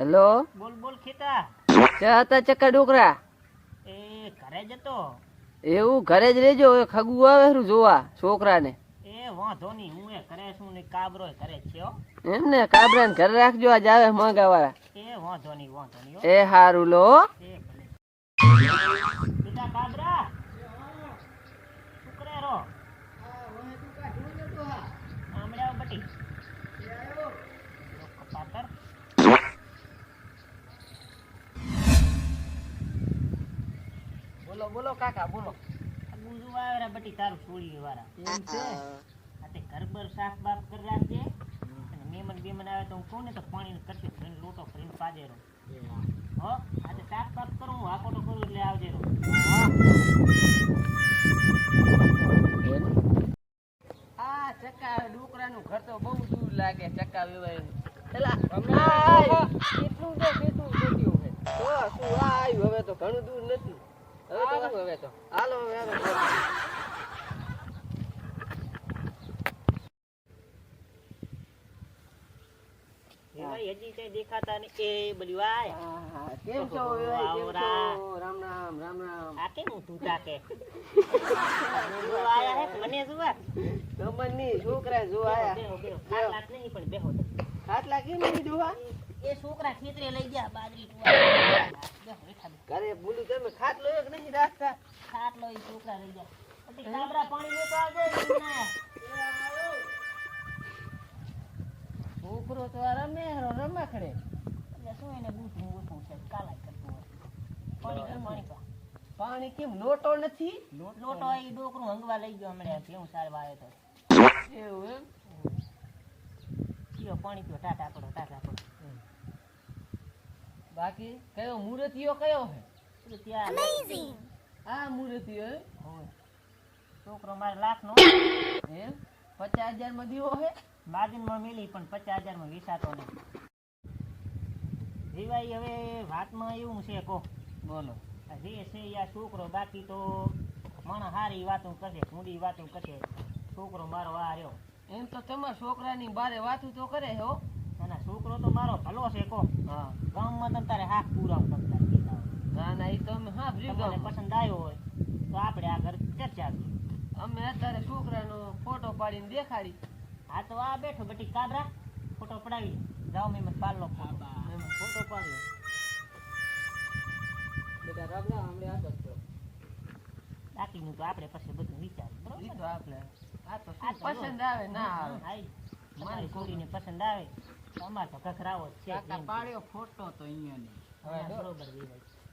Hello? બોલ બોલ ખેતા. ક્યાં હતા ચક્કા ડોકરા? એ ઘરે જતો એવું? ઘરે જ રહેજો એ ખગુ આવે હરું જોવા છોકરાને. એ વાંધો નહીં હું એ ઘરે છું ને કાબરો ઘરે છે એમ ને કાબરાને ઘરે રાખજો આજ આવે મંગાવાળા. એ વાંધો નહીં વાંધો નહીં એ હારું લો બોલો કાકા બોલો આવે રે બટી તારું છોડી વાળા એમ છે આ તે ઘર બર સાફ બાફ કરી રાખજે અને મેમન બેમન આવે તો હું કહું ને તો પાણી કરશે ભરીને લોટો ભરીને પાજેરો હો આ તે સાફ બાફ કરું હું આકોટો કરું એટલે આવજે રહો આ ચક્કા ડોકરાનું ઘર તો બહુ દૂર લાગે ચક્કા વેવાય એલા કેટલું તો કેટલું જોત્યું છે તો શું આ આવ્યું હવે તો ઘણું દૂર નથી હવે તો શું હવે હાલો હવે હવે એ ભાઈ હજી કઈ દેખાતા નહીં. એ બધી કેમ છો? કેમ છો? રામ રામ રામ રામ. આ કેમ તું તાકે જો આયા હે મને જોવા? ગમન છોકરા જો આયા. નહીં પણ બેહો. ખાટલા કેમ નહીં જોવા એ છોકરા ખેતરે લઈ ગયા બાજરી ઘરે ભૂલું તમે કાબરા પાણી લેતો આવજે છોકરો તો આ રમે હારો એટલે શું એને બૂથું બૂથું છે કાલાય કરતું હોય. પાણી પાણી પાણી કેમ? લોટો નથી? લોટો એ ડોકરું હંગવા લઈ ગયો હમણાં ભેવું સારવા આવ્યો તો. એવું એમ? પીઓ પાણી પીઓ ટાટા પડો ટાટા પડો. બાકી કયો? મૂર્તિઓ કયો હે? ત્યાં આ મૂર્તિઓ હોય. છોકરો મારે લાખ નો એમ પચાસ હજારમાં દીવો હે? માર્જિનમાં મેલી પણ પચાસ હજારમાં વેચાતો નહીં. જીવાઈ હવે વાતમાં એવું છે કહો. બોલો. જે છે યા આ છોકરો બાકી તો માણસ હારી વાતો કરશે ઊંડી વાતો કરશે. છોકરો મારો આ રહ્યો. એમ તો તમારા છોકરાની બારે વાતું તો કરે હો. અને છોકરો તો મારો ભલો છે હા. ગામમાં તમ તારે હાથ પૂરા હોય. ના ના એ તો અમે હા તમને પસંદ આવ્યો હોય તો આપણે આગળ ચર્ચા કરીએ. અમે અત્યારે છોકરાનો ફોટો પાડીને દેખાડી. હા તો આ બેઠો બટી કાબરા ફોટો પડાવી. જાઓ મેં પાડલો ફોટો ફોટો પાડ્યો બેટા રામ રામ હમણે આગળ છો બાકીનું તો આપણે પછી બધું વિચાર ઈ આપણે. આ તો પસંદ આવે? ના આવે. મારી છોકરીને પસંદ આવે. અમાર તો કકરાવો છે પાડ્યો ફોટો તો અહીંયા બરોબર.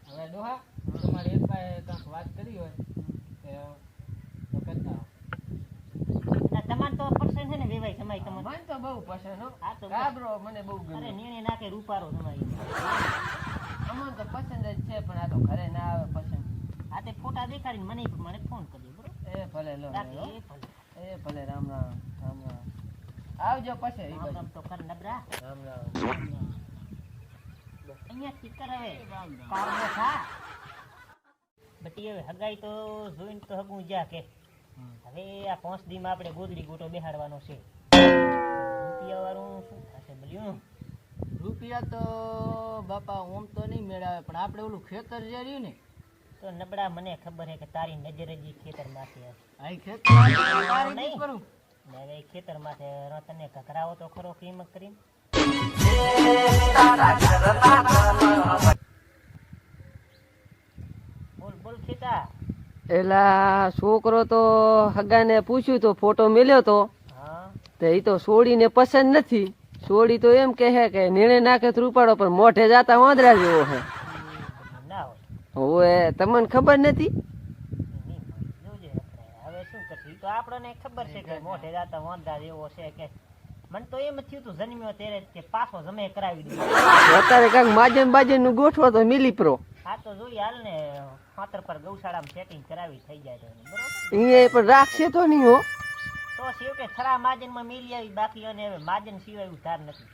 હવે ડોહા તમારે એક ભાઈ કંઈક વાત કરી હોય કે તો કરતા ના, તો પસંદ છે ને વિવેક તમારી તમને મને તો બહુ પસંદ હો. આ તો. ગાબરો મને બહુ અરે ગમે નીણે નાખે રૂપારો તમારી. અમને તો પસંદ જ છે પણ આ તો ઘરે ના આવે પસંદ આ તે ફોટા દેખાડીને મને મને ફોન કર્યો બરોબર? એ ભલે લો એ ભલે. એ ભલે રામ રામ રામ રામ. આવજો પછી તો કર નબરા રામ રામ. અહીંયા કરાવે કારનો થા. બટી હવે હગાઈ તો જોઈને તો હગું જા કે. હવે આ પાંચ દીમાં આપણે ગોદડી ગોટો બેહાડવાનો છે. રૂપિયા વાળું શું થશે બોલ્યું? રૂપિયા તો બાપા ઓમ તો નહીં મેળાવે પણ આપણે ઓલું ખેતર જે રહ્યું ને. તો નબળા મને ખબર હે કે તારી નજર જ ખેતરમાંથી હશે. અહીં ખેતર નહીં. કરું? હવે ખેતરમાંથી ર- તને કકરાવો તો ખરો કિંમત કરીને. બોલ એલા છોકરો તો હગાને પૂછ્યું તો ફોટો મેલ્યો તો. હા. તો એ તો સોડીને પસંદ નથી. સોડી તો એમ કહે કે નીણે નાખે રૂપાડો પણ મોઢે જાતા વાંદરા જેવો હે. ઓએ તમને ખબર નથી. હવે આપણને ખબર છે કે મોઢે જાતા વાંદરા જેવો છે કે મને તો એમ થયું તું જન્મ્યો ત્યારે કે પાછો જમે કરાવી દીધો અત્યારે કાંઈક માજન બાજનનું ગોઠવો તો મિલી પ્રો હા તો જોઈએ હાલ ને ખાતર પર ગૌશાળામાં સેટિંગ કરાવી થઈ જાય તો બરોબર? અહીંયા પણ રાખશે તો નહીં હો. તો શિવ કે ખરા માજનમાં મિલી આવી બાકી અને હવે માજન સિવાય ઉધાર નથી.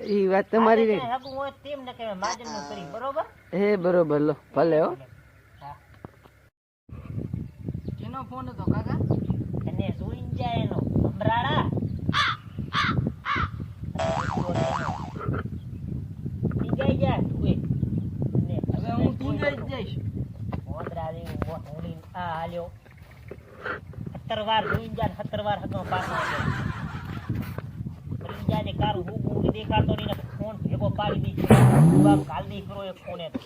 એ વાત તમારી રે હગું હોય તેમ ને કે માજનનું કરી બરોબર? હે બરોબર લો ભલે હો. કેનો ફોન હતો કાકા? એને જોઈન જાય એનો ગયા તું એ હવે હું હતો પાછો જાય ને કાર હું દેખાતો નહીં ફોન ભેગો પાડી દીધો. બાપ કાલ દીકરો એ ફોને તો